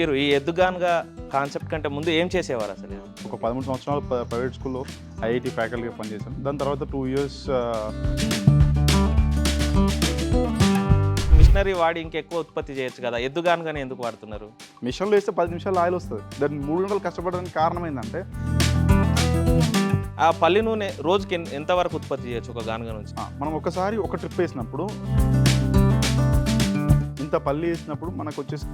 మీరు ఈ ఎద్దుగానుగా కాన్సెప్ట్ కంటే ముందు ఏం చేసేవారు అసలు? ఒక పదమూడు సంవత్సరాలు ప్ర- ప్రైవేట్ స్కూల్లో ఐఐటి ఫ్యాకల్టీగా పనిచేశాను. దాని తర్వాత టూ ఇయర్స్ మిషనరీ వాడి ఇంకెక్కువ ఉత్పత్తి చేయొచ్చు కదా. ఎద్దుగానుగానే ఎందుకు వాడుతున్నారు? మిషన్లో వేస్తే పది నిమిషాలు ఆయిల్ వస్తుంది. దాన్ని మూడు గంటలు కష్టపడడానికి కారణం ఏంటంటే ఆ పల్లి నూనె రోజుకి ఎంతవరకు ఉత్పత్తి చేయొచ్చు ఒక గానుగ నుంచి? మనం ఒకసారి ఒక ట్రిప్ వేసినప్పుడు ఇంత పల్లి వేసినప్పుడు మనకు వచ్చేసి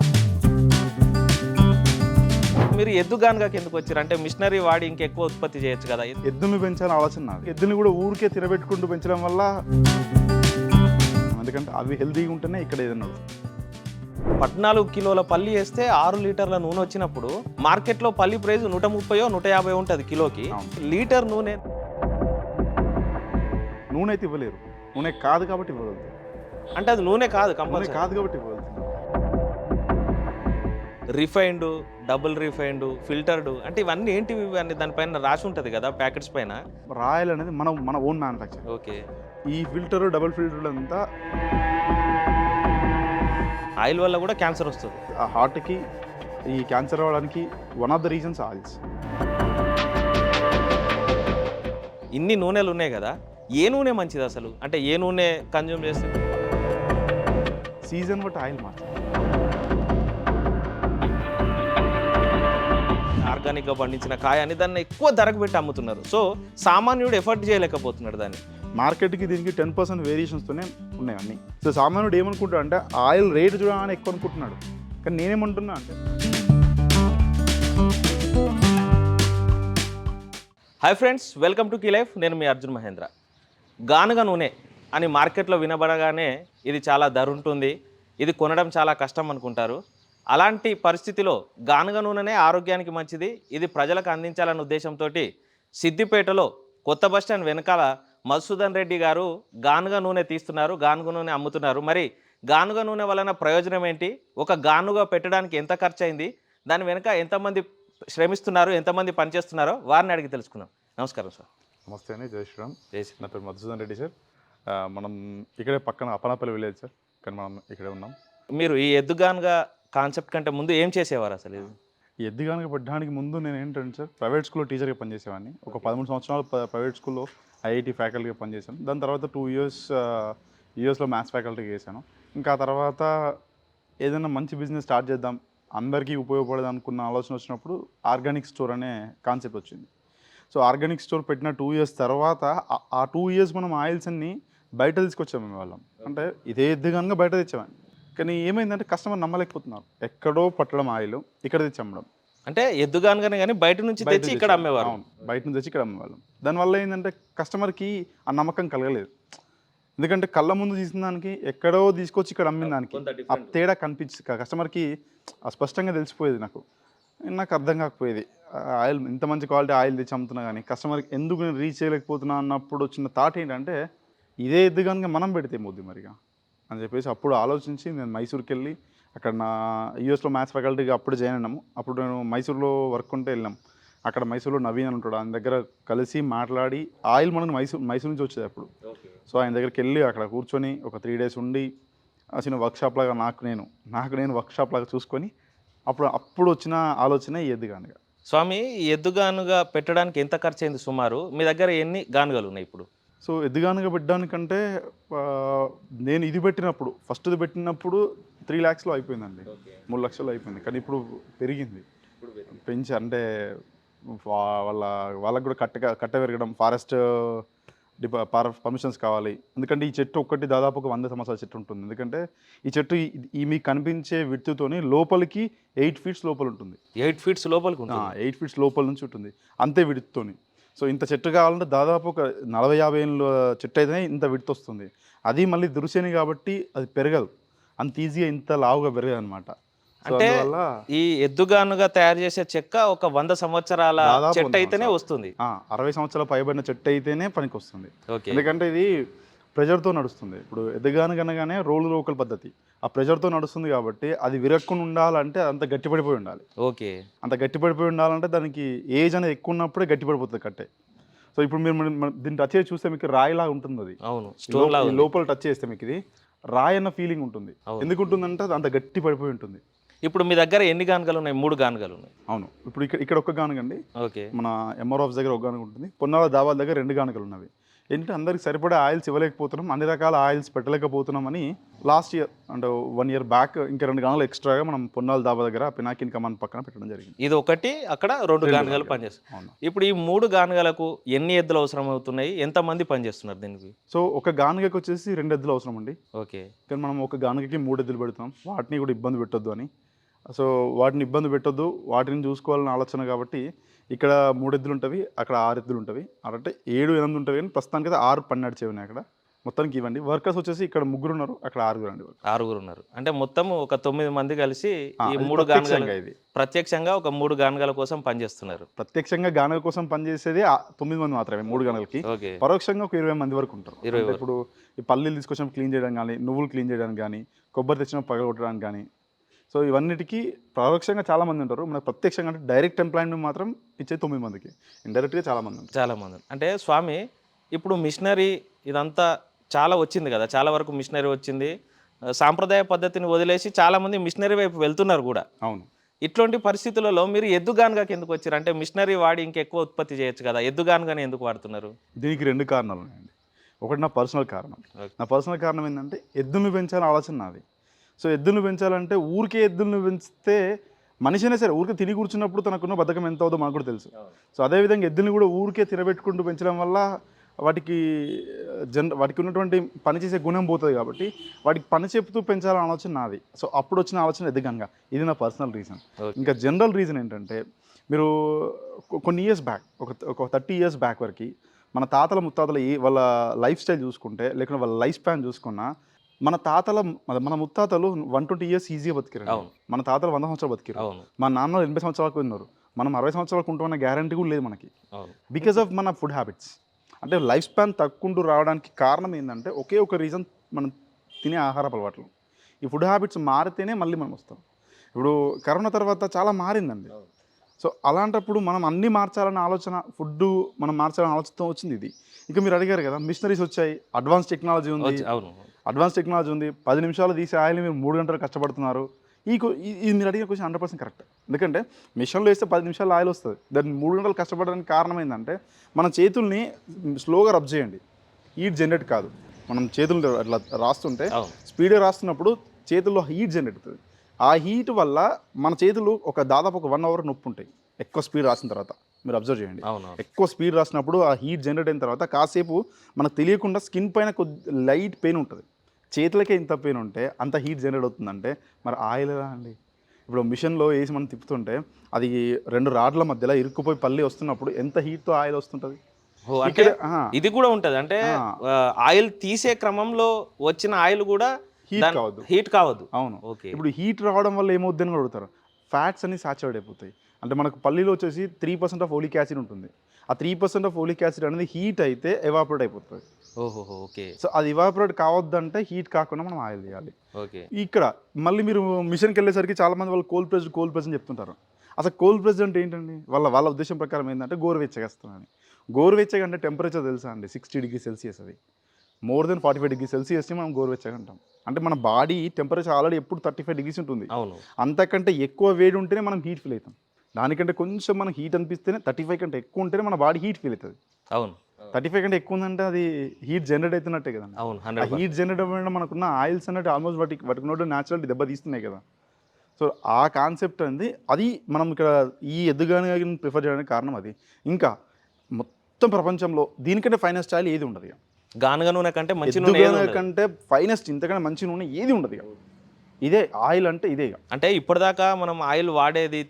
మీరు ఎద్దుగానుగాకి ఎందుకు వచ్చారు? అంటే మిషనరీ వాడి ఇంకెక్కువ ఉత్పత్తి చేయొచ్చు కదా ఎద్దుని పెంచాలని ఆలోచన నాది. ఎద్దుని కూడా ఊరికే తిరబెట్టుకుంటూ పెంచడం వల్ల ఎందుకంటే అవి హెల్తీగా ఉంటేనే ఇక్కడ ఏదన్నా పద్నాలుగు కిలోల పల్లి వేస్తే ఆరు లీటర్ల నూనె వచ్చినప్పుడు మార్కెట్లో పల్లి ప్రైస్ నూట ముప్పయో నూట యాభై ఉంటుంది కిలోకి. లీటర్ నూనె నూనె అయితే ఇవ్వలేరు. నూనె కాదు కాబట్టి ఇవ్వగలుగుతారు. అంటే అది నూనె కాదు కంపల్సరీ. కాదు కాబట్టి ఇవ్వగలుగుతారు. రిఫైన్డ్ డబుల్ రిఫైన్డ్ ఫిల్టర్డ్ అంటే ఇవన్నీ ఏంటివి ఇవన్నీ దానిపైన రాసి ఉంటుంది కదా ప్యాకెట్స్ పైన? రాయల్ అనేది మన మన ఓన్ మ్యానుఫ్యాక్చర్ ఓకే. ఈ ఫిల్టర్ డబుల్ ఫిల్టర్ అంతా ఆయిల్ వల్ల కూడా క్యాన్సర్ వస్తుంది. ఆ హార్ట్కి ఈ క్యాన్సర్ అవ్వడానికి one of the reasons oils. ఇన్ని నూనెలు ఉన్నాయి కదా ఏ నూనె మంచిది అసలు? అంటే ఏ నూనె కన్జ్యూమ్ చేస్తే? సీజన్ బట్టి ఆయిల్ మాత్రం ఆర్గానిక్గా పండించిన కాయని దాన్ని ఎక్కువ ధరకు పెట్టి అమ్ముతున్నారు. సో సామాన్యుడు ఎఫర్ట్ చేయలేకపోతున్నాడు దాన్ని. మార్కెట్కి దీనికి టెన్ పర్సెంట్ వేరియేషన్స్తోనే ఉన్నాయి అన్నీ. సో సామాన్యుడు ఏమనుకుంటాడు అంటే ఆయిల్ రేట్ చూడగానే ఎక్కువ అనుకుంటున్నాడు. కానీ నేనేమంటున్నా అంటే hi friends welcome to key life నేను మీ అర్జున్ మహేంద్ర. గానుగ నూనె అని మార్కెట్లో వినబడగానే ఇది చాలా ధర ఉంటుంది. ఇది కొనడం చాలా కష్టం అనుకుంటారు. అలాంటి పరిస్థితిలో గానుగ నూనెనే ఆరోగ్యానికి మంచిది. ఇది ప్రజలకు అందించాలన్న ఉద్దేశంతో సిద్దిపేటలో కొత్త బస్ స్టాండ్ వెనకాల మధుసూదన్ రెడ్డి గారు గానుగ నూనె తీస్తున్నారు గానుగ నూనె అమ్ముతున్నారు. మరి గానుగ నూనె వలన ప్రయోజనం ఏంటి? ఒక గానుగ పెట్టడానికి ఎంత ఖర్చు అయింది దాని వెనుక ఎంతమంది శ్రమిస్తున్నారు? ఎంతమంది పనిచేస్తున్నారో వారిని అడిగి తెలుసుకుందాం. నమస్కారం సార్. నమస్తే అండి. జై శ్రీరామ్. జై శ్రీ- నా పేరు మధుసూదన్ రెడ్డి సార్. మనం ఇక్కడే పక్కన అపనాపల్లి విలేజ్ సార్. కానీ మనం ఇక్కడే ఉన్నాం. మీరు ఈ ఎద్దుగానుగా కాన్సెప్ట్ కంటే ముందు ఏం చేసేవారు అసలు ఇది? ఎద్దు కనుక పెట్టడానికి ముందు నేను ఏంటంటే సార్ ప్రైవేట్ స్కూల్లో టీచర్గా పనిచేసేవాడిని. ఒక పదమూడు సంవత్సరాలు ప్ర- ప్రైవేట్ స్కూల్లో ఐఐటి ఫ్యాకల్టీగా పనిచేశాను. దాని తర్వాత టూ ఇయర్స్ యూఎస్లో మ్యాథ్స్ ఫ్యాకల్టీగా చేశాను. ఇంకా తర్వాత ఏదైనా మంచి బిజినెస్ స్టార్ట్ చేద్దాం అందరికీ ఉపయోగపడదు అనుకున్న ఆలోచన వచ్చినప్పుడు ఆర్గానిక్ స్టోర్ అనే కాన్సెప్ట్ వచ్చింది. సో ఆర్గానిక్ స్టోర్ పెట్టిన టూ ఇయర్స్ తర్వాత ఆ- ఆ టూ ఇయర్స్ మనం ఆయిల్స్ అన్ని బయట తీసుకొచ్చాము మేము వాళ్ళం. అంటే ఇదే ఎద్దు కనుక బయట తెచ్చామని కానీ ఏమైందంటే కస్టమర్ నమ్మలేకపోతున్నారు. ఎక్కడో పట్టడం ఆయిల్ ఇక్కడ తెచ్చి అమ్మడం. అంటే ఎద్దుగానుగానే కానీ బయట నుంచి తెచ్చి ఇక్కడ అమ్మేవారు. అవును బయట నుంచి తెచ్చి ఇక్కడ అమ్మేవాళ్ళం. దానివల్ల ఏంటంటే కస్టమర్కి ఆ నమ్మకం కలగలేదు. ఎందుకంటే కళ్ళ ముందు తీసిన దానికి ఎక్కడో తీసుకొచ్చి ఇక్కడ అమ్మిన దానికి ఆ. తేడా కనిపించి కస్టమర్కి స్పష్టంగా తెలిసిపోయేది నాకు. నాకు అర్థం కాకపోయేది. ఆయిల్ ఇంత మంచి క్వాలిటీ ఆయిల్ తెచ్చి అమ్ముతున్నా కానీ కస్టమర్కి ఎందుకు నేను రీచ్ చేయలేకపోతున్నా అన్నప్పుడు వచ్చిన థాట్ ఏంటంటే ఇదే ఎద్దు కనుక మనం పెడితే మొద్దు మరిగా? అని చెప్పేసి అప్పుడు ఆలోచించి నేను మైసూర్కి వెళ్ళి అక్కడ నా యూఎస్లో మ్యాథ్స్ ఫ్యాకల్టీగా అప్పుడు జాయిన్ అయినాము. అప్పుడు నేను మైసూర్లో వర్క్ ఉంటే వెళ్ళాం అక్కడ మైసూర్లో నవీన్ అని ఉంటాడు ఆయన దగ్గర కలిసి మాట్లాడి ఆయిల్ మనకు మైసూర్ మైసూర్ నుంచి వచ్చేది అప్పుడు. సో ఆయన దగ్గరికి వెళ్ళి అక్కడ కూర్చొని ఒక త్రీ డేస్ ఉండి చిన్న వర్క్షాప్ లాగా నాకు నేను నాకు నేను వర్క్షాప్ లాగా చూసుకొని అప్పుడు అప్పుడు వచ్చిన ఆలోచన ఈ ఎద్దు కానుక స్వామి ఈ ఎద్దుగానుగా పెట్టడానికి ఎంత ఖర్చు అయింది సుమారు? మీ దగ్గర ఎన్ని గానుగలు ఉన్నాయి ఇప్పుడు? సో ఎద్దుగానుగా పెట్టడానికంటే నేను ఇది పెట్టినప్పుడు ఫస్ట్ది పెట్టినప్పుడు త్రీ ల్యాక్స్లో అయిపోయిందండి. మూడు లక్షలు అయిపోయింది. కానీ ఇప్పుడు పెరిగింది. పెంచి అంటే వాళ్ళ వాళ్ళకు కూడా కట్ట కట్ట పెరగడం ఫారెస్ట్ డిపా పర్మిషన్స్ కావాలి. ఎందుకంటే ఈ చెట్టు ఒక్కటి దాదాపు ఒక వంద సంవత్సరాల చెట్టు ఉంటుంది. ఎందుకంటే ఈ చెట్టు ఈ- మీకు కనిపించే విత్తుతోని లోపలికి ఎయిట్ ఫీట్స్ లోపల ఉంటుంది ఎయిట్ ఫీట్స్ లోపలికి ఎయిట్ ఫీట్స్ లోపల నుంచి ఉంటుంది. అంతే విడుతోని సో ఇంత చెట్టు కావాలంటే దాదాపు ఒక నలభై యాభై ఏళ్ళ చెట్టు అయితేనే ఇంత విడత వస్తుంది. అది మళ్ళీ దురుసేని కాబట్టి అది పెరగదు. అంత ఈజీగా ఇంత లావుగా పెరగదు అనమాట అంటే ఈ ఎద్దుగానుగా తయారు చేసే చెక్క ఒక వంద సంవత్సరాల చెట్టు అయితేనే. వస్తుంది. ఆ, అరవై సంవత్సరాల పైబడిన చెట్టు అయితేనే పనికి వస్తుంది ఎందుకంటే ఇది ప్రెజర్తో నడుస్తుంది. ఇప్పుడు ఎదగానగనగానే రోలు లోకల్ పద్ధతి. ఆ ప్రెజర్తో నడుస్తుంది కాబట్టి అది విరక్కుని ఉండాలంటే అంత గట్టిపడిపోయి ఉండాలి. ఓకే. అంత గట్టిపడిపోయి ఉండాలంటే దానికి ఏజ్ అనేది ఎక్కువ ఉన్నప్పుడే గట్టిపడిపోతుంది కట్టే. సో ఇప్పుడు మీరు దీన్ని టచ్ చేసి చూస్తే మీకు రాయిలాగా ఉంటుంది అది. అవును. లోపల టచ్ చేస్తే మీకు ఇది రాయి అన్న ఫీలింగ్ ఉంటుంది. ఎందుకు ఉంటుందంటే అది అంత గట్టి పడిపోయి ఉంటుంది. ఇప్పుడు మీ దగ్గర ఎన్ని గానుగలు ఉన్నాయి? మూడు గానుగలు ఉన్నాయి. అవును. ఇప్పుడు ఇక్కడ ఇక్కడ ఒక్క గానుగండి. ఓకే. మన ఎంఆర్ ఆఫీస్ దగ్గర ఒక గానుగ ఉంటుంది. పొన్నాల దాబాల దగ్గర రెండు గానుగలు ఉన్నవి. ఏంటంటే అందరికి సరిపడే ఆయిల్స్ ఇవ్వలేకపోతున్నాం అన్ని రకాల ఆయిల్స్ పెట్టలేకపోతున్నాం అని లాస్ట్ ఇయర్ అంటే వన్ ఇయర్ బ్యాక్ ఇంకా రెండు గానుగలు ఎక్స్ట్రాగా మనం పొన్నాల దాబా దగ్గర పినాకిన్ కమాన్ పక్కన పెట్టడం జరిగింది. ఇది ఒకటి అక్కడ రెండు గానుగలు. పనిచేస్తాయి. అవును. ఇప్పుడు ఈ మూడు గానుగలకు ఎన్ని ఎద్దులు అవసరం అవుతున్నాయి? ఎంతమంది పనిచేస్తున్నారు దీనికి? సో ఒక గానుగకి వచ్చేసి రెండు ఎద్దులు అవసరం అండి. ఓకే. కానీ మనం ఒక గానుగకి మూడు ఎద్దులు పెడుతున్నాం. వాటిని కూడా ఇబ్బంది పెట్టొద్దు అని. సో వాటిని ఇబ్బంది పెట్టొద్దు వాటిని చూసుకోవాలని ఆలోచన కాబట్టి ఇక్కడ మూడు ఎద్దులు ఉంటవి అక్కడ ఆరు ఎద్దులు ఉంటవి అంటే ఏడు ఎనిమిది ఉంటవి కానీ ప్రస్తుతానికి అయితే ఆరు పని నడిచేవి ఉన్నాయి అక్కడ. మొత్తానికి ఇవ్వండి. వర్కర్స్ వచ్చేసి ఇక్కడ ముగ్గురు ఉన్నారు అక్కడ ఆరుగురు అండి ఆరుగురు ఉన్నారు అంటే మొత్తం ఒక తొమ్మిది మంది కలిసి ఈ మూడు గానుగలు ప్రత్యక్షంగా ఇది. ప్రత్యక్షంగా ఒక మూడు గానుగల కోసం పనిచేస్తున్నారు. ప్రత్యక్షంగా గానుగ కోసం పనిచేసేది తొమ్మిది మంది మాత్రమే మూడు ఓకే. పరోక్షంగా ఒక ఇరవై మంది వరకు ఉంటారు. ఇప్పుడు ఈ పల్లీలు తీసుకొచ్చిన క్లీన్ చేయడం కానీ నువ్వులు క్లీన్ చేయడానికి కానీ కొబ్బరి తెచ్చిన పగలగొట్టడానికి కానీ సో ఇవన్నిటికీ పరోక్షంగా చాలా మంది ఉంటారు. మనకు ప్రత్యక్షంగా అంటే డైరెక్ట్ ఎంప్లాయ్మెంట్ మాత్రం ఇచ్చే తొమ్మిది మందికి ఇండైరెక్ట్గా చాలా మంది ఉంటారు. చాలా మంది అంటే స్వామి ఇప్పుడు మిషనరీ ఇదంతా చాలా వచ్చింది కదా చాలా వరకు మిషనరీ వచ్చింది. సాంప్రదాయ పద్ధతిని వదిలేసి చాలా మంది మిషనరీ వైపు వెళ్తున్నారు కూడా. అవును. ఇట్లాంటి పరిస్థితులలో మీరు ఎద్దుగానుగాకి ఎందుకు వచ్చారు? అంటే మిషనరీ వాడి ఇంకెక్కువ ఉత్పత్తి చేయొచ్చు కదా ఎద్దుగానుగానే ఎందుకు వాడుతున్నారు? దీనికి రెండు కారణాలు ఉన్నాయండి. ఒకటి నా పర్సనల్ కారణం. నా పర్సనల్ కారణం ఏంటంటే ఎద్దును పెంచాలని ఆలోచన నాది. సో ఎద్దును పెంచాలంటే ఊరికే ఎద్దులను పెంచితే మనిషినే సరే ఊరికే తిని కూర్చున్నప్పుడు తనకున్న బద్ధకం ఎంత అవుతుందో మనకు కూడా తెలుసు. సో అదేవిధంగా ఎద్దుని కూడా ఊరికే తినబెట్టుకుంటూ పెంచడం వల్ల వాటికి జన్ వాటికి ఉన్నటువంటి పని చేసే గుణం పోతుంది కాబట్టి వాటికి పని చెప్తూ పెంచాలని ఆలోచన నాది. సో అప్పుడు వచ్చిన ఆలోచన ఎదగంగా ఇది నా పర్సనల్ రీజన్. ఇంకా జనరల్ రీజన్ ఏంటంటే మీరు కొన్ని ఇయర్స్ బ్యాక్ ఒక ఒక థర్టీ ఇయర్స్ బ్యాక్ వరకు మన తాతల ముత్తాతల వాళ్ళ లైఫ్ స్టైల్ చూసుకుంటే లేకుంటే వాళ్ళ లైఫ్ స్పాన్ చూసుకున్నా మన తాతల మన- ముత్తాతలు వన్ ట్వంటీ ఇయర్స్ ఈజీగా బతికారు. మన తాతలు వంద సంవత్సరాలు బతికారు. మా నాన్న ఎనభై సంవత్సరాలకు ఉన్నారు. మనం అరవై సంవత్సరాలకు ఉంటామన్న గ్యారంటీ కూడా లేదు మనకి. బికాస్ ఆఫ్ మన ఫుడ్ హ్యాబిట్స్. అంటే లైఫ్ స్పాన్ తక్కుంటూ రావడానికి కారణం ఏంటంటే ఒకే ఒక రీజన్ మనం తినే ఆహారపు అలవాట్లు. ఈ ఫుడ్ హ్యాబిట్స్ మారితేనే మళ్ళీ మనం వస్తాం. ఇప్పుడు కరోనా తర్వాత చాలా మారిందండి. సో అలాంటప్పుడు మనం అన్నీ మార్చాలన్న ఆలోచన ఫుడ్ మనం మార్చాలన్న ఆలోచనతో వచ్చింది ఇది. ఇంకా మీరు అడిగారు కదా మిషనరీస్ వచ్చాయి అడ్వాన్స్ టెక్నాలజీ ఉంది. అడ్వాన్స్ టెక్నాలజీ ఉంది. పది నిమిషాలు తీసే ఆయిల్ మీరు మూడు గంటలు కష్టపడుతున్నారు. ఈ ఈ మీరు అడిగిన క్వశ్చన్ హండ్రెడ్ పర్సెంట్ కరెక్ట్. ఎందుకంటే మిషన్లో వేస్తే పది నిమిషాలు ఆయిల్ వస్తుంది. దాన్ని మూడు గంటలు కష్టపడడానికి కారణం ఏంటంటే మన చేతుల్ని స్లోగా రబ్ చేయండి. హీట్ జనరేట్ కాదు. మనం చేతులు అట్లా రాస్తుంటే స్పీడ్గా రాస్తున్నప్పుడు చేతుల్లో హీట్ జనరేట్ అవుతుంది. ఆ హీట్ వల్ల మన చేతులు ఒక దాదాపు ఒక వన్ అవర్ నొప్పి ఉంటాయి. ఎక్కువ స్పీడ్ రాసిన తర్వాత మీరు అబ్జర్వ్ చేయండి. ఎక్కువ స్పీడ్ రాసినప్పుడు ఆ హీట్ జనరేట్ అయిన తర్వాత కాసేపు మనకు తెలియకుండా స్కిన్ పైన కొద్ది లైట్ పెయిన్ ఉంటుంది. చేతులకే ఇంత పెయిన్ ఉంటే అంత హీట్ జనరేట్ అవుతుందంటే మరి ఆయిల్ ఎలా అండి? ఇప్పుడు మిషన్లో వేసి మనం తిప్పుతుంటే అది రెండు రాడ్ల మధ్యలో ఇరుక్కుపోయి పల్లి వస్తున్నప్పుడు ఎంత హీట్తో ఆయిల్ వస్తుంటుంది? అంటే ఇది కూడా ఉంటది. అంటే ఆయిల్ తీసే క్రమంలో వచ్చిన ఆయిల్ కూడా హీట్ కావద్దు. హీట్ కావద్దు. అవును. ఓకే. ఇప్పుడు హీట్ రావడం వల్ల ఏమవుద్ది అని అడుగుతారు. ఫ్యాట్స్ అన్ని సాచురేట్ అయిపోతాయి. అంటే మనకు పల్లీలో వచ్చేసి three percent of oleic acid ఉంటుంది. ఆ three percent of oleic acid అనేది హీట్ అయితే ఎవాపరేట్ అయిపోతుంది. ఓహో ఓకే. సో అది ఇవాపరేట్ కావద్దంటే హీట్ కాకుండా మనం ఆయిల్ తీయాలి. ఓకే. ఇక్కడ మళ్ళీ మీరు మిషన్కి వెళ్ళేసరికి చాలా మంది వాళ్ళు కోల్డ్ ప్రెస్ కోల్డ్ ప్రెస్ అని చెప్తుంటారు. అసలు కోల్డ్ ప్రెస్ అంటే ఏంటండి? వాళ్ళ వాళ్ళ ఉద్దేశం ప్రకారం ఏంటంటే గోరువెచ్చగేస్తామని గోరువెచ్చగా అంటే టెంపరేచర్ తెలుసా అండి? సిక్స్టీ డిగ్రీ సెల్సియస్ అది. More than forty five degree సెల్సియస్ని మనం గోరువెచ్చగా అంటాం అంటే మన బాడీ టెంపరేచర్ ఆల్రెడీ ఎప్పుడు థర్టీ ఫైవ్ డిగ్రీస్ ఉంటుంది. అవును. అంతకంటే ఎక్కువ వేడి ఉంటేనే మనం హీట్ ఫీల్ అవుతాం. దానికంటే కొంచెం మనం హీట్ అనిపిస్తేనే థర్టీ ఫైవ్ కంటే ఎక్కువ ఉంటేనే మన బాడీ హీట్ ఫీల్ అవుతుంది. అవును. థర్టీ ఫైవ్ కంటే ఎక్కువ ఉందంటే అది హీట్ జనరేట్ అవుతున్నట్టే కదండి అవును హండ్రెడ్ హీట్ జనరేట్ అవ్వడం మనకున్న ఆయిల్స్ అన్నట్టు ఆల్మోస్ట్ వాటికి వాటికి ఉన్నట్టు న్యాచురల్ దెబ్బ తీస్తున్నాయి కదా సో ఆ కాన్సెప్ట్ అనేది అది మనం ఇక్కడ ఈ ఎద్దుగాని ప్రిఫర్ చేయడానికి కారణం అది ఇంకా మొత్తం ప్రపంచంలో దీనికంటే ఫైనెస్ట్ ఆయిల్ ఏది ఉండదు. గానుగ నూనె కంటే మంచి నూనె. కంటే ఫైనెస్ట్ ఇంతకంటే మంచి నూనె ఏది ఉండదు. ఇదే ఆయిల్ అంటే ఇదే. అంటే ఇప్పటిదాకా మనం ఆయిల్ వాడేది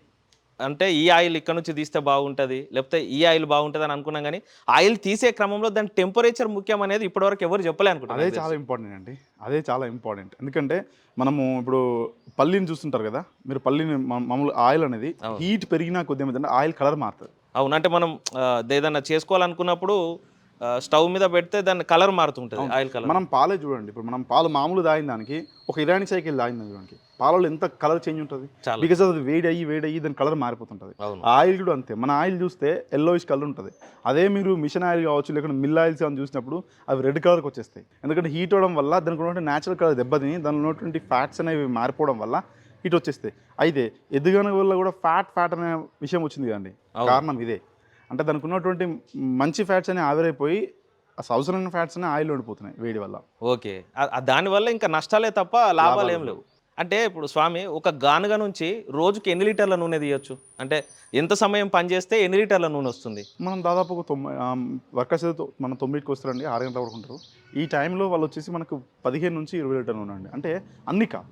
అంటే ఈ ఆయిల్ ఇక్కడ నుంచి తీస్తే బాగుంటుంది లేకపోతే ఈ ఆయిల్ బాగుంటుంది అని అనుకున్నాం కానీ ఆయిల్ తీసే క్రమంలో దాని టెంపరేచర్ ముఖ్యం అనేది ఇప్పటివరకు ఎవరు చెప్పలే అదే అనుకుంటున్నారు చాలా ఇంపార్టెంట్ అండి. అదే చాలా ఇంపార్టెంట్. ఎందుకంటే మనము ఇప్పుడు పల్లీని చూస్తుంటారు కదా మీరు పల్లీని మామూలు ఆయిల్ అనేది. హీట్ పెరిగినా కొద్దిగా ఏమైందంటే ఆయిల్ కలర్ మారుతుంది. అవును అంటే మనం ఏదైనా చేసుకోవాలనుకున్నప్పుడు స్టవ్ మీద పెడితే దాని కలర్ మారుతుంటుంది ఆయిల్ కలర్. మనం పాలే చూడండి. ఇప్పుడు మనం పాలు మామూలు తాగిన దానికి ఒక ఇరానీ సైకిల్ తాగింది చూడండి. పాలలో ఎంత కలర్ చేంజ్ ఉంటుంది? బికాస్ అది వేడి అయ్యి వేడి అయ్యి దాని కలర్ మారిపోతుంటుంది. ఆయిల్ కూడా అంతే. మన ఆయిల్ చూస్తే ఎల్లోయిష్ కలర్ ఉంటుంది. అదే మీరు మిషన్ ఆయిల్ కావచ్చు లేకుంటే మిల్ ఆయిల్స్ అని చూసినప్పుడు అవి రెడ్ కలర్కి వచ్చేస్తాయి. ఎందుకంటే హీట్ అవ్వడం వల్ల దానికి ఉన్నటువంటి న్యాచురల్ కలర్ దెబ్బతిని దానిలో ఉన్నటువంటి ఫ్యాట్స్ అనేవి మారిపోవడం వల్ల ఇటు వచ్చేస్తాయి. అయితే ఎదుగన వల్ల కూడా ఫ్యాట్ ఫ్యాట్ అనే విషయం వచ్చింది కదండి. కారణం ఇదే. అంటే దానికి ఉన్నటువంటి మంచి ఫ్యాట్స్ అనేవి ఆవిరైపోయి అసలు అవసరమైన ఫ్యాట్స్ అనేవి ఆయిల్ ఉండిపోతున్నాయి వేడి వల్ల. ఓకే. దానివల్ల ఇంకా నష్టాలే తప్ప లాభాలు ఏం లేవు. అంటే ఇప్పుడు స్వామి ఒక గానుగ నుంచి రోజుకి ఎన్ని లీటర్ల నూనె తీయొచ్చు? అంటే ఎంత సమయం పనిచేస్తే ఎన్ని లీటర్ల నూనె వస్తుంది? మనం దాదాపు ఒక తొమ్మిది వర్కర్స్ ఏదో మనం తొమ్మిదికి వస్తారండి ఆరు గంటల వరకు ఉంటారు. ఈ టైంలో వాళ్ళు వచ్చేసి మనకు పదిహేను నుంచి ఇరవై లీటర్లు ఉండండి అంటే అన్ని కా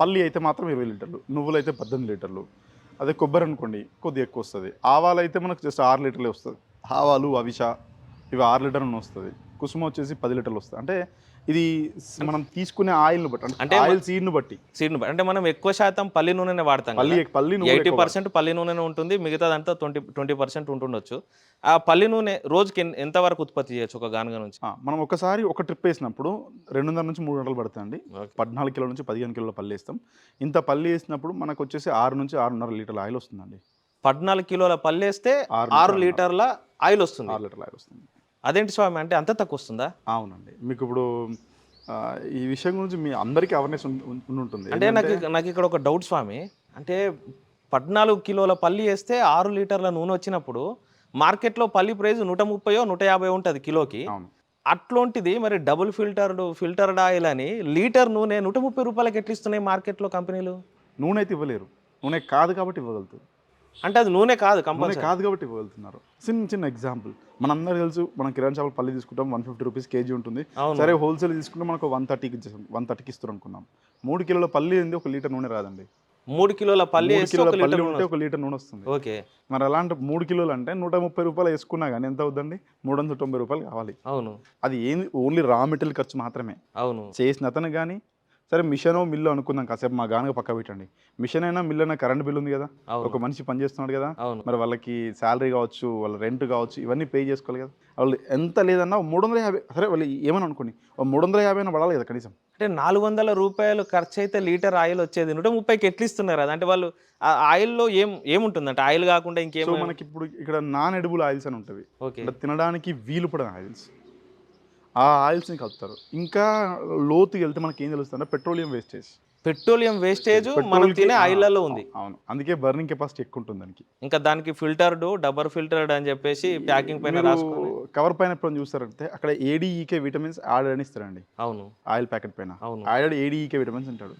పల్లి అయితే మాత్రం ఇరవై లీటర్లు నువ్వులు అయితే పద్దెనిమిది లీటర్లు అదే కొబ్బరి అనుకోండి కొద్దిగా ఎక్కువ వస్తుంది. ఆవాలు అయితే మనకు జస్ట్ ఆరు లీటర్లే వస్తుంది. ఆవాలు అవిష ఇవి ఆరు లీటర్ వస్తుంది. కుసుమ వచ్చేసి పది లీటర్లు వస్తుంది. అంటే ఇది మనం తీసుకునే ఆయిల్ని బట్టి అంటే ఆయిల్ సీడ్ని బట్టి. సీడ్ని బట్టి. అంటే మనం ఎక్కువ శాతం పల్లి నూనెనే వాడతాం పల్లి పల్లి ఎయిటీ పర్సెంట్ పల్లి నూనె ఉంటుంది మిగతాదంతా ట్వంటీ ట్వంటీ పర్సెంట్ ఉంటుండొచ్చు. ఆ పల్లి నూనె రోజుకి ఎంత వరకు ఉత్పత్తి చేయొచ్చు ఒక గానుగ నుంచి? మనం ఒకసారి ఒక ట్రిప్ వేసినప్పుడు రెండున్నర నుంచి మూడు గంటలు పడుతుందండి ఓకే. పద్నాలుగు కిలో నుంచి పదిహేను కిలోల పల్లి వేస్తాం. ఇంత పల్లి వేసినప్పుడు మనకు వచ్చేసి ఆరు నుంచి ఆరున్నర లీటర్ల ఆయిల్ వస్తుందండి. పద్నాలుగు కిలోల పల్లి వేస్తే ఆరు లీటర్ల ఆయిల్ వస్తుంది. ఆరు లీటర్ల ఆయిల్ వస్తుంది. అదేంటి స్వామి అంటే అంత తక్కువ వస్తుందా అవునండి. మీకు ఇప్పుడు ఈ విషయం గురించి మీ అందరికీ అవేర్నెస్ ఉంటుంది అంటే నాకు నాకు ఇక్కడ ఒక డౌట్ స్వామి. అంటే పద్నాలుగు కిలోల పల్లి వేస్తే ఆరు లీటర్ల నూనె వచ్చినప్పుడు మార్కెట్లో పల్లి ప్రైస్ నూట ముప్పయో నూట యాభై ఉంటుంది కిలోకి. అట్లాంటిది మరి డబుల్ ఫిల్టర్డ్ ఫిల్టర్డ్ ఆయిల్ అని లీటర్ నూనె నూట ముప్పై రూపాయలకి ఎట్లా ఇస్తున్నాయి మార్కెట్లో కంపెనీలు? నూనె అయితే ఇవ్వలేరు. నూనె కాదు కాబట్టి ఇవ్వగలుగుతారు. అంటే అది నూనె కాదు కంపల్సరీ. కాదు కాబట్టి ఇవ్వగలుగుతున్నారు చిన్న చిన్న ఎగ్జాంపుల్ మనందరూ తెలుసు మనం కిరాణా షాప్ పల్లి తీసుకుంటాం వన్ ఫిఫ్టీ రూపీస్ కేజీ ఉంటుంది. సరే హోల్సేల్ తీసుకుంటే మనకు వన్ థర్టీకి వన్ థర్టీకి ఇస్తారు అనుకున్నాం. మూడు కిలోల పల్లి ఏంది? ఒక లీటర్ నూనె రాదండి. మూడు కిలోల పల్లి కిలోల పల్లి ఉంటే ఒక లీటర్ నూనె వస్తుంది. ఓకే. మరి అలాంటి మూడు కిలోలు అంటే నూట ముప్పై రూపాయలు వేసుకున్నా కానీ ఎంత అవుతుందండి మూడు వందల తొంభై రూపాయలు కావాలి. అవును. అది ఏంది? ఓన్లీ రా మెటీరియల్ ఖర్చు మాత్రమే. అవును. చేసిన అతను కానీ సరే మిషనో మిల్లు అనుకుందాం కాసేపు మా గానగా పక్క పెట్టండి. మిషన్ అయినా మిల్ అయినా కరెంట్ బిల్ ఉంది కదా? ఒక మనిషి పని చేస్తున్నాడు కదా? మరి వాళ్ళకి శాలరీ కావచ్చు వాళ్ళ రెంట్ కావచ్చు ఇవన్నీ పే చేసుకోవాలి కదా? వాళ్ళు ఎంత లేదన్నా మూడు వందల యాభై సరే వాళ్ళు ఏమని అనుకోండి మూడు వందల యాభై అయినా పడాలి కదా కనీసం? అంటే నాలుగు వందల రూపాయలు ఖర్చు అయితే లీటర్ ఆయిల్ వచ్చేది నూట ముప్పైకి ఎట్లా ఇస్తున్నారు అది? అంటే వాళ్ళు ఆ ఆయిల్లో ఏం ఏముంటుంది అంటే ఆయిల్ కాకుండా ఇంకేం సో మనకి ఇప్పుడు ఇక్కడ నాన్ ఎడిబుల్ ఆయిల్స్ అని ఉంటుంది. తినడానికి వీలు పడిన ఆయిల్స్. ఆ ఆయిల్స్ని కలుపుతారు. ఇంకా లోతుకి వెళ్తే మనకి ఏం తెలుస్తుంది పెట్రోలియం వేస్టేజ్. పెట్రోలియం వేస్టేజ్ మనం తినే ఆయిల్లలో ఉంది. అవును. అందుకే బర్నింగ్ కెపాసిటీ ఎక్కువ ఉంటుంది దానికి. ఇంకా దానికి ఫిల్టర్డ్ డబర్ ఫిల్టర్డ్ అని చెప్పేసి ప్యాకింగ్ పైన కవర్ పైన ఎప్పుడు చూస్తారంటే అక్కడ ఏడీఈకే విటమిన్స్ యాడ్ అని ఇస్తారండి. అవును. ఆయిల్ ప్యాకెట్ పైన. అవును. యాడెడ్ ఏడీఈకే విటమిన్స్ అంటాడు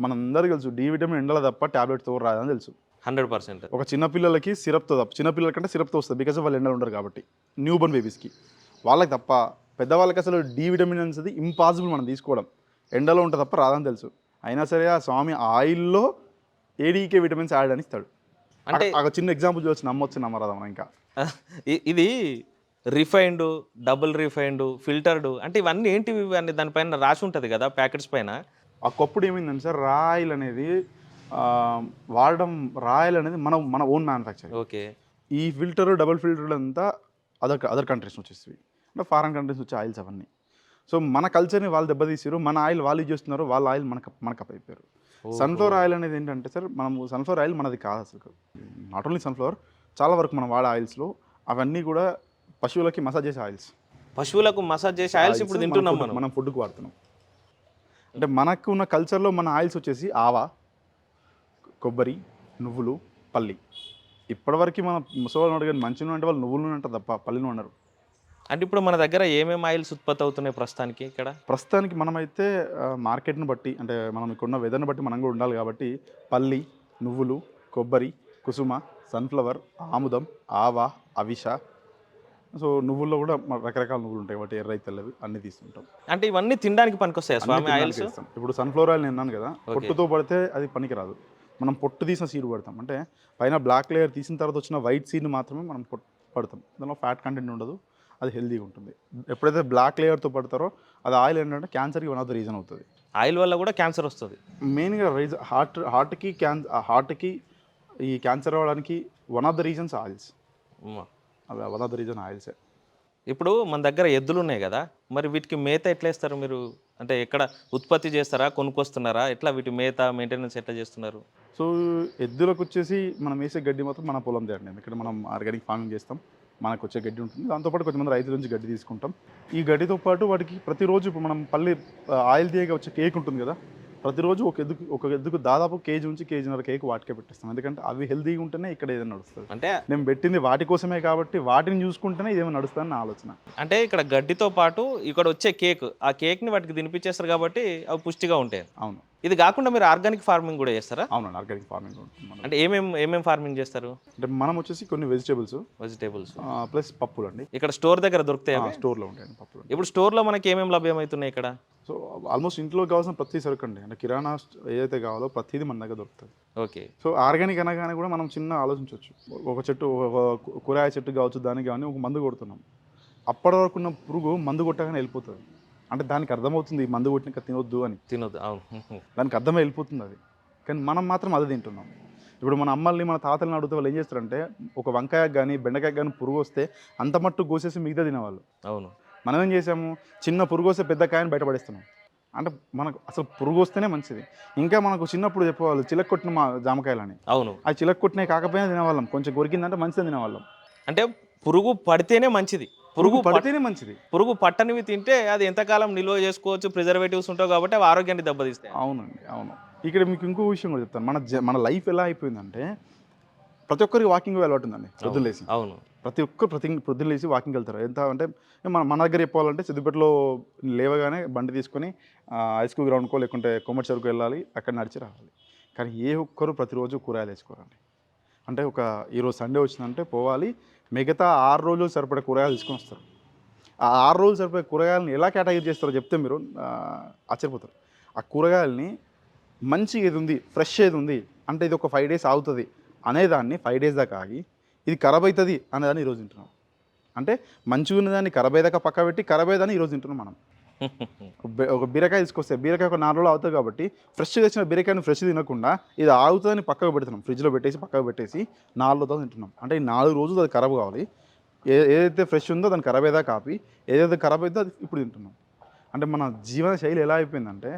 మనందరికీ తెలుసు డి విటమిన్ ఎండల తప్ప టాబ్లెట్తో రాదని తెలుసు. Hundred percent. ఒక చిన్న పిల్లలకి సిరప్తో తప్ప చిన్న పిల్లల కంటే సిరప్తో వస్తుంది. బికాస్ వాళ్ళు ఎండలు ఉండరు కాబట్టి. న్యూ బోర్న్ బేబీస్కి. వాళ్ళకి తప్ప పెద్దవాళ్ళకి అసలు డి విటమిన్ అనేది ఇంపాసిబుల్ మనం తీసుకోవడం. ఎండలో ఉంటుంది తప్ప రాదని తెలుసు. అయినా సరే ఆ స్వామి ఆయిల్లో ఏడీకే విటమిన్స్ యాడ్ అని ఇస్తాడు. అంటే ఒక చిన్న ఎగ్జాంపుల్ చూసి నమ్మొచ్చు నమ్మరాదా మనం ఇంకా? ఇది రిఫైన్డ్ డబుల్ రిఫైన్డ్ ఫిల్టర్డ్ అంటే ఇవన్నీ ఏంటివి? ఇవన్నీ దానిపైన రాసి ఉంటుంది కదా ప్యాకెట్స్ పైన? ఒకప్పుడు ఏమైందంటే సార్ రాయిల్ అనేది ఆ, వాడడం రాయల్ అనేది మన మన ఓన్ మ్యానుఫ్యాక్చర్ ఓకే. ఈ ఫిల్టర్ డబుల్ ఫిల్టర్ అంతా అదర్ అదర్ కంట్రీస్ వచ్చేసి అంటే ఫారెన్ కంట్రీస్ వచ్చే ఆయిల్స్ అవన్నీ. సో మన కల్చర్ని వాళ్ళు దెబ్బతీసారు మన ఆయిల్ వాళ్ళు చేస్తున్నారు వాళ్ళ ఆయిల్ మనకు మనకు అయిపోయారు. సన్ఫ్లవర్ ఆయిల్ అనేది ఏంటంటే సార్ మనం సన్ఫ్లవర్ ఆయిల్ మనది కాదు అసలు. నాట్ ఓన్లీ సన్ఫ్లవర్ చాలా వరకు మనం వాడే ఆయిల్స్లో అవన్నీ కూడా పశువులకి మసాజ్ చేసే ఆయిల్స్ పశువులకు మసాజ్ చేసే ఆయిల్స్ ఇప్పుడు తింటున్నాం మనం. మనం ఫుడ్కి వాడుతున్నాం. అంటే మనకు ఉన్న కల్చర్లో మన ఆయిల్స్ వచ్చేసి ఆవా కొబ్బరి నువ్వులు పల్లి. ఇప్పటివరకు మన ముసలి అడిగిన మంచి అంటే వాళ్ళు నువ్వుల నూనె అంటారు తప్ప పల్లి నూనె అన్నారు అంటే ఇప్పుడు మన దగ్గర ఏమేమి ఆయిల్స్ ఉత్పత్తి అవుతున్నాయి ప్రస్తుతానికి ఇక్కడ? ప్రస్తుతానికి మనమైతే మార్కెట్ను బట్టి అంటే మనం ఇక్కడ ఉన్న వెదర్ని బట్టి మనం కూడా ఉండాలి కాబట్టి పల్లి నువ్వులు కొబ్బరి కుసుమ సన్ఫ్లవర్ ఆముదం ఆవా అవిష సో నువ్వుల్లో కూడా రకరకాల నువ్వులు ఉంటాయి వాటి ఎర్ర తెల్లవి అన్ని తీసుకుంటాం. అంటే ఇవన్నీ తినడానికి పనికొస్తాయి స్వామి ఆయిల్స్. ఇప్పుడు సన్ఫ్లవర్ ఆయిల్ నేను అన్నాను కదా పొట్టుతో పడితే అది పనికిరాదు మనం పొట్టు తీసిన సీడ్ పడతాం. అంటే పైన బ్లాక్ లేయర్ తీసిన తర్వాత వచ్చిన వైట్ సీడ్ మాత్రమే మనం పొట్టు పడతాం. దానిలో ఫ్యాట్ కంటెంట్ ఉండదు. అది హెల్తీగా ఉంటుంది. ఎప్పుడైతే బ్లాక్ లేయర్తో పడతారో అది ఆయిల్ ఏంటంటే క్యాన్సర్కి వన్ ఆఫ్ ద రీజన్ అవుతుంది. ఆయిల్ వల్ల కూడా క్యాన్సర్ వస్తుంది. మెయిన్గా రీజన్ హార్ట్ హార్ట్కి క్యాన్ హార్ట్కి ఈ క్యాన్సర్ అవ్వడానికి one of the reasons oils. అవి వన్ ఆఫ్ ద రీజన్ ఆయిల్సే ఇప్పుడు మన దగ్గర ఎద్దులు ఉన్నాయి కదా మరి వీటికి మేత ఎట్లా వేస్తారు మీరు? అంటే ఎక్కడ ఉత్పత్తి చేస్తారా కొనుక్కొస్తున్నారా? ఎట్లా వీటి మేత మెయింటెనెన్స్ ఎట్లా చేస్తున్నారు? సో ఎద్దులకు వచ్చేసి మనం వేసే గడ్డి మాత్రం మన పొలం అండి ఇక్కడ మనం ఆర్గానిక్ ఫార్మింగ్ చేస్తాం. మనకు వచ్చే గడ్డి ఉంటుంది. దాంతోపాటు కొంతమంది రైతుల నుంచి గడ్డి తీసుకుంటాం. ఈ గడ్డితో పాటు వాటికి ప్రతిరోజు ఇప్పుడు మనం పల్లి ఆయిల్ తీయగా వచ్చే కేక్ ఉంటుంది కదా ప్రతిరోజు ఒక ఎద్దుకు ఒక ఎద్దుకు దాదాపు కేజీ నుంచి కేజీన్నర కేక్ వాటికే పెట్టేస్తాం. ఎందుకంటే అవి హెల్తీగా ఉంటేనే ఇక్కడ ఏదైనా నడుస్తుంది. అంటే నేను పెట్టింది వాటి కోసమే కాబట్టి వాటిని చూసుకుంటేనే ఇదేమైనా నడుస్తుందని నా ఆలోచన. అంటే ఇక్కడ గడ్డితో పాటు ఇక్కడ వచ్చే కేక్ ఆ కేక్ని వాటికి తినిపించేస్తారు కాబట్టి అవి పుష్టిగా ఉంటాయి. అవును. ఇది కాకుండా మీరు ఆర్గానిక్ ఫార్మింగ్ కూడా చేస్తారా? అవునండి ఆర్గానిక్ ఫార్మింగ్ అంటే ఏమేం ఏమేం ఫార్మింగ్ చేస్తారు? అంటే మనం వచ్చేసి కొన్ని వెజిటేబుల్స్ వెజిటేబుల్స్. ప్లస్ పప్పులు అండి ఇక్కడ స్టోర్ దగ్గర దొరుకుతాయి? స్టోర్లో ఉంటాయండి పప్పులు. ఇప్పుడు స్టోర్లో మనకి ఏమేమి లభ్యమవుతున్నాయి ఇక్కడ? సో ఆల్మోస్ట్ ఇంట్లో కావాల్సిన ప్రతి సరుకు అండి అంటే కిరాణా ఏదైతే కావాలో ప్రతిదీ మన దగ్గర దొరుకుతుంది. ఓకే. సో ఆర్గానిక్ అనగానే కూడా మనం చిన్న ఆలోచించవచ్చు ఒక చెట్టు ఒక కూరగాయ చెట్టు కావచ్చు దానికి కానీ ఒక మందు కొడుతున్నాం. అప్పటి వరకు ఉన్న పురుగు మందు కొట్టగానే వెళ్ళిపోతుంది. అంటే దానికి అర్థమవుతుంది ఈ మందు కొట్టినాక తినొద్దు అని. తినొద్దు అవును. దానికి అర్థమే వెళ్ళిపోతుంది అది. కానీ మనం మాత్రం అదే తింటున్నాం. ఇప్పుడు మన అమ్మల్ని మన తాతల్ని అడిగితే వాళ్ళు ఏం చేస్తారంటే ఒక వంకాయ కానీ బెండకాయ కానీ పురుగు వస్తే అంత మట్టు కోసేసి మిగతా తినేవాళ్ళు. అవును. మనం ఏం చేసాము? చిన్న పురుగు వస్తే పెద్ద కాయని బయటపడేస్తున్నాం. అంటే మనకు అసలు పురుగు వస్తేనే మంచిది. ఇంకా మనకు చిన్నప్పుడు చెప్పేవాళ్ళు చిలక కొట్టిన మా జామకాయలని. అవును. ఆ చిలక కొట్టినవి కాకపోయినా తినేవాళ్ళం. కొంచెం కొరికిందంటే మంచిది తినేవాళ్ళం. అంటే పురుగు పడితేనే మంచిది. పురుగు పడ- పడితేనే మంచిది. పురుగు పట్టనివి తింటే అది ఎంతకాలం నిల్వ చేసుకోవచ్చు ప్రిజర్వేటివ్స్ ఉంటావు కాబట్టి అవి ఆరోగ్యాన్ని దెబ్బతీస్తాయి. అవునండి అవును. ఇక్కడ మీకు ఇంకో విషయం కూడా చెప్తాను. మన మన లైఫ్ ఎలా అయిపోయిందంటే ప్రతి ఒక్కరికి వాకింగ్ అలవాటు ఉందండి పొద్దున్న లేసి అవును. ప్రతి ఒక్కరు ప్రతి పొద్దున్న లేచి వాకింగ్ వెళ్తారు. ఎంత అంటే మన మన దగ్గర చెప్పాలంటే సిద్దిపేటలో లేవగానే బండి తీసుకొని హై స్కూల్ గ్రౌండ్కో లేకుంటే కొమ్మటి చెరుకు వెళ్ళాలి అక్కడ నడిచి రావాలి. కానీ ఏ ఒక్కరు ప్రతిరోజు కూరగాయలు వేసుకోరండి. అంటే ఒక ఈరోజు సండే వచ్చిందంటే పోవాలి మిగతా ఆరు రోజులు సరిపడే కూరగాయలు తీసుకొని వస్తారు. ఆ ఆరు రోజులు సరిపడే కూరగాయలని ఎలా కేటగిరీ చేస్తారో చెప్తే మీరు ఆశ్చర్యపోతారు. ఆ కూరగాయలని మంచి ఏది ఉంది ఫ్రెష్ ఏది ఉంది అంటే ఇది ఒక ఫైవ్ డేస్ ఆగుతుంది అనేదాన్ని ఫైవ్ డేస్ దాకా ఆగి ఇది ఖరాబ్ అవుతుంది అనేదాన్ని ఈరోజు తింటున్నాం అంటే మంచిగా ఉన్నదాన్ని ఖరాబ్ అయ్యేదాకా పక్క పెట్టి ఖరాబ్ అయ్యేదాన్ని ఈరోజు తింటున్నాం మనం. ఒక బీరకాయ తీసుకొస్తే బీరకాయ ఒక నాలుగు రోజులు అవుతుంది కాబట్టి ఫ్రెష్గా తెచ్చిన బీరకాయని ఫ్రెష్ తినకుండా ఇది ఆగుతుందని పక్కకు పెడుతున్నాం. ఫ్రిడ్జ్లో పెట్టేసి పక్కకు పెట్టేసి నాలుగు రోజులు తింటున్నాం. అంటే ఈ నాలుగు రోజులు అది ఖరాబ్ కావాలి. ఏ ఏదైతే ఫ్రెష్ ఉందో దాన్ని ఖరాబ్ అయ్యేదా కాపి ఏదైతే ఖరాబ్ అవుతుందో అది ఇప్పుడు తింటున్నాం. అంటే మన జీవన శైలి ఎలా అయిపోయిందంటే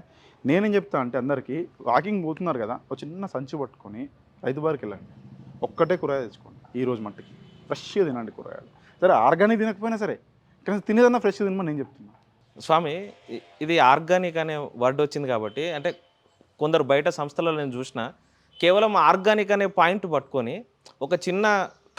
నేనేం చెప్తా అంటే అందరికీ వాకింగ్ పోతున్నారు కదా ఒక చిన్న సంచి పట్టుకొని రైతు బారికి వెళ్ళండి ఒక్కటే కూరగాయ తెచ్చుకోండి. ఈ రోజు మట్టికి. ఫ్రెష్గా తినండి కూరగాయలు. సరే ఆర్గానిక్ తినకపోయినా సరే కానీ తినేదన్నా ఫ్రెష్ తినమని నేను చెప్తున్నా. స్వామి ఇది ఆర్గానిక్ అనే వర్డ్ వచ్చింది కాబట్టి అంటే కొందరు బయట సంస్థలలో నేను చూసిన కేవలం ఆర్గానిక్ అనే పాయింట్ పట్టుకొని ఒక చిన్న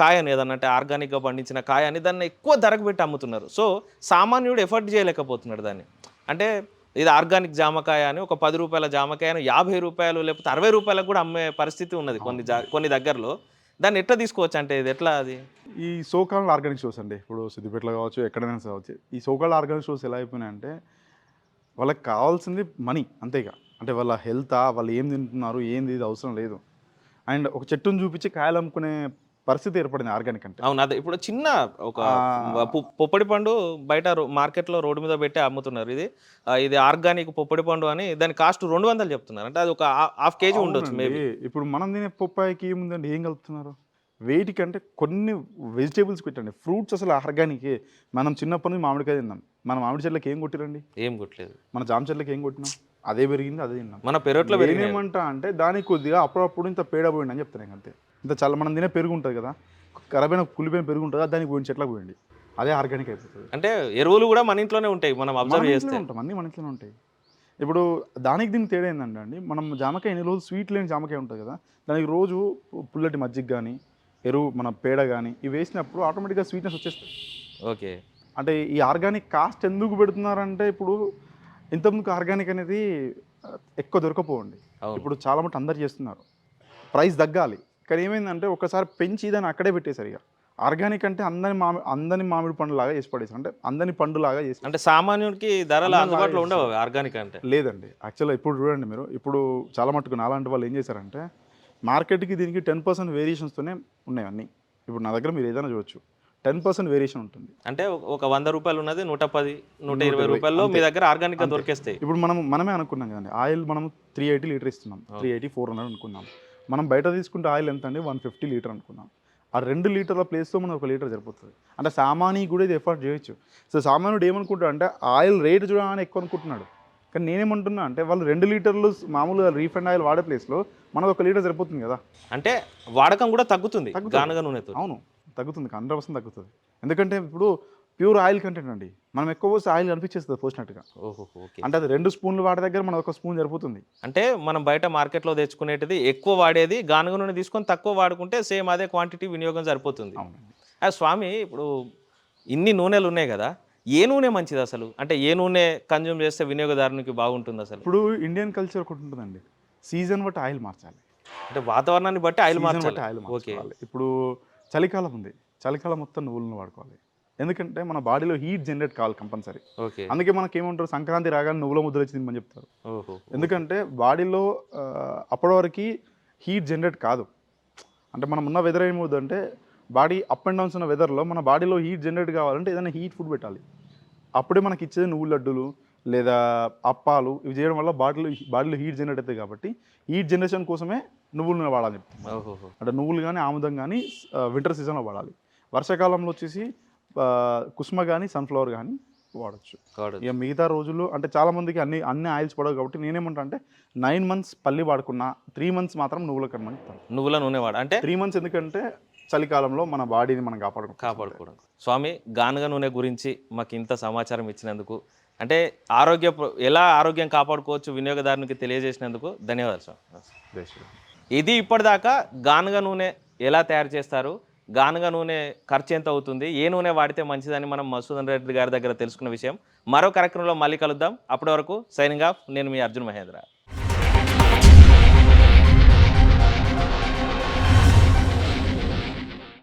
కాయని ఏదన్నా అంటే ఆర్గానిక్గా పండించిన కాయని దాన్ని ఎక్కువ ధరకు పెట్టి అమ్ముతున్నారు. సో సామాన్యుడు ఎఫర్ట్ చేయలేకపోతున్నాడు దాన్ని. అంటే ఇది ఆర్గానిక్ జామకాయ అని ఒక పది రూపాయల జామకాయను యాభై రూపాయలు లేకపోతే అరవై రూపాయలకు కూడా అమ్మే పరిస్థితి ఉన్నది కొన్ని కొన్ని దగ్గరలో. దాన్ని ఎట్లా తీసుకోవచ్చు అంటే ఇది ఎట్లా అది? ఈ సోకాల్ ఆర్గానిక్ షోస్ అండి. ఇప్పుడు సిద్దిపేటలో కావచ్చు ఎక్కడైనా కావచ్చు ఈ సోకాల్ ఆర్గానిక్ షోస్ ఎలా అయిపోయినాయంటే వాళ్ళకి కావాల్సింది మనీ అంతేగా అంటే వాళ్ళ హెల్తా వాళ్ళు ఏం తింటున్నారు ఏంది ఇది అవసరం లేదు. అండ్ ఒక చెట్టును చూపించి కాయలు అమ్ముకునే పరిస్థితి ఏర్పడింది ఆర్గానిక్ అంటే. అవును అదే. ఇప్పుడు చిన్న ఒక పొప్పడి పండు బయట మార్కెట్లో రోడ్డు మీద పెట్టి అమ్ముతున్నారు. ఇది ఇది ఆర్గానిక్ పొప్పడి పండు అని దాని కాస్ట్ రెండు వందలు చెప్తున్నారు. అంటే అది ఒక హాఫ్ కేజీ ఉండొచ్చు మేబీ. ఇప్పుడు మనం తినే పప్పాయికి ఏముందండి? ఏం కలుపుతున్నారు? వేటికి అంటే కొన్ని వెజిటేబుల్స్ పెట్టండి. ఫ్రూట్స్ అసలు ఆర్గానికే. మనం చిన్నప్పటి నుంచి మామిడికాయ తిన్నాం. మన మామిడి చెట్లకి ఏం కొట్టిరండి? ఏం కొట్టలేదు. మన జామ చెట్లకి ఏం కొట్టినాం? అదే పెరిగింది అదే తిన్నాం. మన పెరట్లో నేనేమంటా అంటే దానికి కొద్దిగా అప్పుడప్పుడు ఇంత పేడ పోయింది అని చెప్తాను అంతే. ఇంత చాలా మనం తినే పెరుగు ఉంటుంది కదా ఖరాబైన కులిపోయిన పెరుగు ఉంటుంది కదా దానికి పోయిన చెట్లకు పోయింది అదే ఆర్గానిక్ అయిపోతుంది. అంటే ఎరువులు కూడా మన ఇంట్లోనే ఉంటాయి మనం అబ్జర్వ్ చేస్తే. ఉంటాం అన్నీ మన ఇంట్లోనే ఉంటాయి. ఇప్పుడు దానికి దీనికి తేడా ఏంటంటే అండి మనం జామకాయ ఎన్ని రోజులు స్వీట్ లేని జామకాయ ఉంటుంది కదా దానికి రోజు పుల్లటి మజ్జిగ కానీ ఎరువు మన పేడ కానీ ఇవి వేసినప్పుడు ఆటోమేటిక్గా స్వీట్నెస్ వచ్చేస్తాయి ఓకే. అంటే ఈ ఆర్గానిక్ కాస్ట్ ఎందుకు పెడుతున్నారంటే ఇప్పుడు ఇంతకుముందుకు ఆర్గానిక్ అనేది ఎక్కువ దొరకపోవండి. అవును. ఇప్పుడు చాలా మటు అందరు చేస్తున్నారు. ప్రైస్ తగ్గాలి. కానీ ఏమైందంటే ఒకసారి పెంచి దాన్ని అక్కడే పెట్టేశారు ఇక. ఆర్గానిక్ అంటే అందని మామి అందని మామిడి పండు లాగా చేసి పడేసారు అంటే అందని పండు లాగా చేసి అంటే సామాన్యుడికి ధరలు అందరం అందుబాటులో ఉండవు ఆర్గానిక్ అంటే? లేదండి. యాక్చువల్గా ఇప్పుడు చూడండి మీరు. ఇప్పుడు చాలా మటుకు నాలాంటి వాళ్ళు ఏం చేశారంటే మార్కెట్కి దీనికి టెన్ పర్సెంట్ వేరియేషన్స్తోనే ఉన్నాయి అన్నీ. ఇప్పుడు నా దగ్గర మీరు ఏదైనా చూడొచ్చు. టెన్ పర్సెంట్ వేరియేషన్ ఉంటుంది. అంటే ఒక- వంద రూపాయలు ఉన్నది నూట పది నూట ఇరవై రూపాయల్లో మీ. దగ్గర ఆర్గానిక్. దొరికేస్తాయి. ఇప్పుడు మనం మనమే అనుకున్నాం కదండి ఆయిల్ మనం త్రీ ఎయిటీ లీటర్ ఇస్తున్నాం త్రీ ఎయిటీ ఫోర్ హండ్రెడ్ అనుకున్నాం. మనం బయట తీసుకుంటే ఆయిల్ ఎంత అండి? వన్ ఫిఫ్టీ లీటర్ అనుకున్నాం. ఆ రెండు లీటర్ల ప్లేస్లో మనం ఒక లీటర్ సరిపోతుంది. అంటే సామాన్య కూడా ఇది ఎఫర్ట్ చేయొచ్చు. సో సామాన్యుడు ఏమనుకుంటాడు అంటే ఆయిల్ రేట్ చూడగానే ఎక్కువ అనుకుంటున్నాడు. కానీ నేనేమంటున్నా అంటే వాళ్ళు రెండు లీటర్లు మామూలుగా రీఫండ్ ఆయిల్ వాడే ప్లేస్లో మనది ఒక లీటర్ సరిపోతుంది కదా. అంటే వాడకం కూడా తగ్గుతుంది అవును. తగ్గుతుంది హండ్రెడ్ పర్సెంట్ తగ్గుతుంది. ఎందుకంటే ఇప్పుడు ప్యూర్ ఆయిల్ కంటెంట్ అండి. మనం ఎక్కువ పోస్తే ఆయిల్ కనిపించేస్తుంది పోసినట్టుగా. ఓహో ఓకే. అంటే అది రెండు స్పూన్లు వాడే దగ్గర మన ఒక స్పూన్ సరిపోతుంది. అంటే మనం బయట మార్కెట్లో తెచ్చుకునేటిది ఎక్కువ వాడేది గానుగ నూనె తీసుకొని తక్కువ వాడుకుంటే సేమ్ అదే క్వాంటిటీ వినియోగం సరిపోతుంది. అవునండి. స్వామి ఇప్పుడు ఇన్ని నూనెలు ఉన్నాయి కదా ఏ నూనె మంచిది అసలు? అంటే ఏ నూనె కన్జ్యూమ్ చేస్తే వినియోగదారునికి బాగుంటుంది అసలు? ఇప్పుడు ఇండియన్ కల్చర్ ఒకటి ఉంటుందండి. సీజన్ బట్టి ఆయిల్ మార్చాలి. అంటే వాతావరణాన్ని బట్టి ఆయిల్ మార్చాలి. Oil okay. ఇప్పుడు చలికాలం ఉంది. చలికాలం మొత్తం నువ్వులను వాడుకోవాలి. ఎందుకంటే మన బాడీలో హీట్ జనరేట్ కావాలి కంపల్సరీ. ఓకే. అందుకే మనకి ఏమంటారు సంక్రాంతి రాగానే నువ్వుల ముద్ర వచ్చి తినమని చెప్తారు. ఎందుకంటే బాడీలో ఆ, అప్పటి వరకు హీట్ జనరేట్ కాదు. అంటే మనం ఉన్న వెదర్ ఏమవుతుందంటే బాడీ అప్ అండ్ డౌన్స్ ఉన్న వెదర్లో మన బాడీలో హీట్ జనరేట్ కావాలంటే ఏదైనా హీట్ ఫుడ్ పెట్టాలి. అప్పుడే మనకి ఇచ్చేది నువ్వు లడ్డులు లేదా అప్పాలు ఇవి చేయడం వల్ల బాడీలో బాడీలో హీట్ జనరేట్ అవుతాయి కాబట్టి హీట్ జనరేషన్ కోసమే నువ్వులు నూనె వాడాలి అంటే నువ్వులు కానీ ఆముదం కానీ వింటర్ సీజన్లో వాడాలి. వర్షాకాలంలో వచ్చేసి కుసుమ కానీ సన్ఫ్లవర్ కానీ వాడచ్చు. ఇక మిగతా రోజుల్లో అంటే చాలా మందికి అన్ని అన్ని ఆయిల్స్ పడవు కాబట్టి నేనేమంటా అంటే నైన్ మంత్స్ పల్లి వాడుకున్నా త్రీ మంత్స్ మాత్రం నువ్వుల కర్మని నువ్వుల నూనె వాడ అంటే? త్రీ మంత్స్ ఎందుకంటే చలికాలంలో మన బాడీని మనం కాపాడుకుంటాం కాపాడుకోవడం. స్వామి గానుగ నూనె గురించి మాకు ఇంత సమాచారం ఇచ్చినందుకు అంటే ఆరోగ్య ఎలా ఆరోగ్యం కాపాడుకోవచ్చు వినియోగదారునికి తెలియజేసినందుకు ధన్యవాదాలు స్వామి. ఇది ఇప్పటిదాకా గానుగ నూనె ఎలా తయారు చేస్తారు? గానుగ నూనె ఖర్చు ఎంత అవుతుంది? ఏ నూనె వాడితే మంచిదని మనం మసూదన్ రెడ్డి గారి దగ్గర తెలుసుకున్న విషయం. మరో కార్యక్రమంలో మళ్ళీ కలుద్దాం. అప్పటి వరకు సైనింగ్ ఆఫ్. నేను మీ అర్జున్ మహేంద్ర.